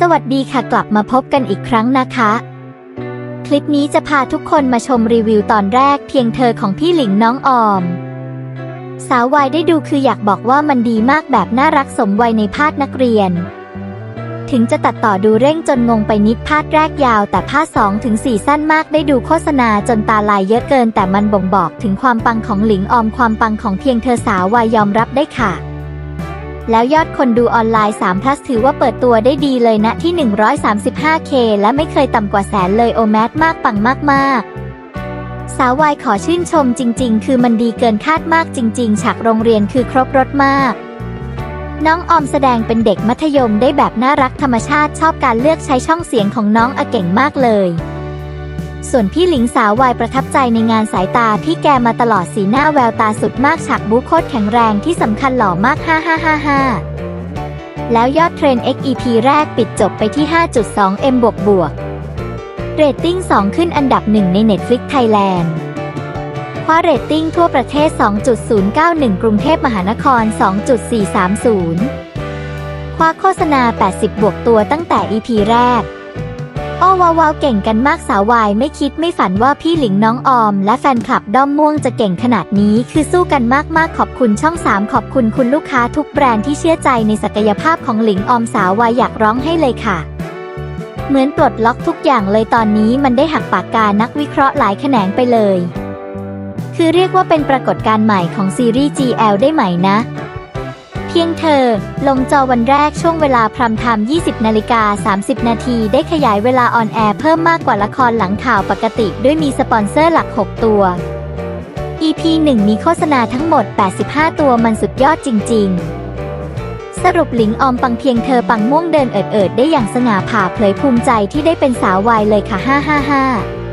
สวัสดีค่ะกลับมาพบกันอีกครั้งนะคะ คลิปนี้จะพาทุกคนมาชมรีวิวตอนแรกเพียงเธอของพี่หลิงน้องออม สาววายได้ดูคืออยากบอกว่ามันดีมากแบบน่ารักสมวัยในภาคนักเรียน ถึงจะตัดต่อดูเร่งจนงงไปนิดภาคแรกยาว แต่ภาค2ถึง4สั้นมากได้ดูโฆษณาจนตาลายเยอะเกิน แต่มันบ่งบอกถึงความปังของหลิงออมความปังของเพียงเธอสาววายยอมรับได้ค่ะ แล้วยอดคนดูออนไลน์ 3 plus ถือว่าเปิดตัวได้ดีเลยนะที่ 135k และไม่เคยต่ำกว่าแสนเลยโอแมสมากปังมาก ๆสาววายขอชื่นชมจริง ๆ คือมันดีเกินคาดมากจริง ๆ ฉากโรงเรียนคือครบรถมาก น้องออมแสดงเป็นเด็กมัธยมได้แบบน่ารักธรรมชาติชอบการเลือกใช้ช่องเสียงของน้องอะเก่งมากเลย ส่วนพี่หลิงสาววายประทับใจในงานสายตาพี่แกมาตลอดสีหน้าแววตาสุดมากฉากบู๊โคตรแข็งแรงที่สำคัญหล่อมาก 5555 แล้วยอดเทรน XEP แรกปิดจบไปที่ 5.2M บวกบวกเรตติ้ง 2 ขึ้นอันดับ1ใน Netflix Thailand คว้าเรตติ้งทั่วประเทศ 2.091 กรุงเทพมหานคร 2.430 คว้าโฆษณา 80 บวกตัวตั้งแต่ EP แรก โอ้ว้าวว้าวเก่งกันมากสาววายไม่คิดไม่ฝันว่าพี่หลิงน้องออม และแฟนคลับด้อมม่วงจะเก่งขนาดนี้คือสู้กันมากๆ ขอบคุณช่อง 3 ขอบคุณคุณลูกค้าทุกแบรนด์ที่เชื่อใจในศักยภาพของหลิงออมสาววายอยากร้องให้เลยค่ะ เหมือนปลดล็อกทุกอย่างเลยตอนนี้มันได้หักปากกานักวิเคราะห์หลายแขนงไปเลย คือเรียกว่าเป็นปรากฏการณ์ใหม่ของซีรีส์ GL ได้ไหมนะ พียงเธอ ลงจอวันแรกช่วงเวลาพรำไทม์20 นาฬิกา 30 นาทีได้ขยายเวลาออนแอร์เพิ่มมากกว่าละครหลังข่าวปกติ ด้วยมีสปอนเซอร์หลัก 6 ตัว EP 1 มีโฆษณาทั้งหมด 85 ตัวมันสุดยอดจริง ๆสรุปหลิงออมปังเพียงเธอปังม่วงเดินเอิดๆได้อย่างสง่าผ่าเผยภูมิใจที่ได้เป็นสาววายเลยค่ะ555